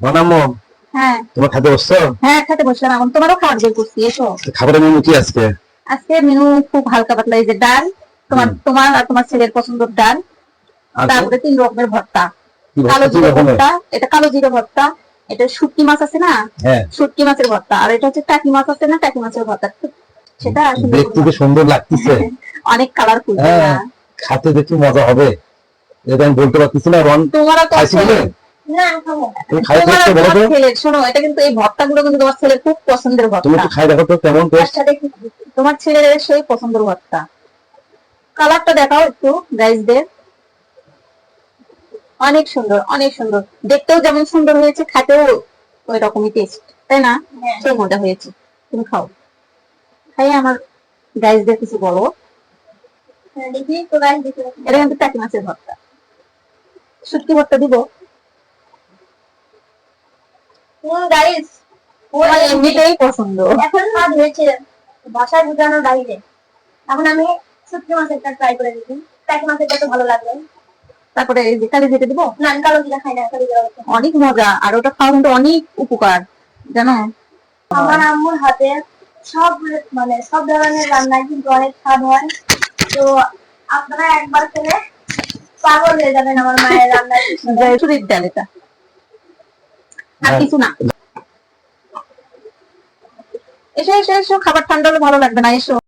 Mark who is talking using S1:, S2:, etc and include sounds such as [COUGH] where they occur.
S1: বানামো?
S2: হ্যাঁ।
S1: তোমার খাতে বসছো?
S2: হ্যাঁ খেতে বসলাম। এখন তোমারও খাবার বের করছি এসো।
S1: খাবারের মেনু কি আজকে?
S2: আজকে মেনু খুব হালকা পাতলা এই যে ডাল তোমার তোমার আর তোমার ছেলের পছন্দের ডাল। তারপরে তিন রকমের ভর্তা। কালো
S1: ভর্তা? কি
S2: জিরে
S1: রকমের?
S2: ভর্তা এটা কালো জিরে ভর্তা এটা শুটকি মাছ আছে না?
S1: হ্যাঁ।
S2: শুটকি মাছের ভর্তা আর এটা হচ্ছে টাকি মাছ আছে না টাকি মাছের ভর্তা। সেটা
S1: দেখতে সুন্দর লাগতেছে। [LAUGHS]
S2: অনেক কালারফুল
S1: হ্যাঁ খাতে দেখি মজা হবে। এটা আমি বলতে পারতেছি না রন
S2: তোমারও তো
S1: খাইছি বলে
S2: না খাব
S1: তুমি খাই
S2: তোমার
S1: বলো তো
S2: শোনো এটা কিন্তু এই ভর্তাগুলো কিন্তু তোমার ছেলের খুব পছন্দের
S1: তুমি একটু খাই দেখো তো কেমন টেস্ট?
S2: তোমার ছেলের সেই পছন্দের ভর্তা কালারটা দেখাও একটু গাইজদের অনেক সুন্দর অনেক সুন্দর। দেখতেও যেমন সুন্দর হয়েছে খেতেও ওই রকমই টেস্ট তাই না? সেই মজা হয়েছে। তুমি খাও। খাই আমার গাইজদের কিছু বলো। দেখি এটা কিন্তু টাকি মাছের ভর্তা শুটকি ভর্তা দিব? আমার এমনিতেই পছন্দ।
S3: এখন স্বাদ হয়েছে বাসায় বাইরে। এখন আমি শুটকি মাছেরটা ট্রাই করে দেখি। টাকি তো ভালো লাগবে
S2: তারপরে এই যে কালি দিব?
S3: না কালো জিরা খাই না কালো জিরা
S2: অনেক মজা আর ওটা খাওয়া কিন্তু অনেক উপকার জানো?
S3: আমার আম্মুর হাতে সব মানে সব ধরনের রান্নায় কিন্তু অনেক স্বাদ হয়। তো আপনারা একবার খেলে পাগল হয়ে যাবেন আমার মায়ের রান্নায়।
S2: চুরির ডাল এটা। কিছু না। এসো এসো এসো খাবার ঠান্ডা হলে ভালো লাগবে না এসো।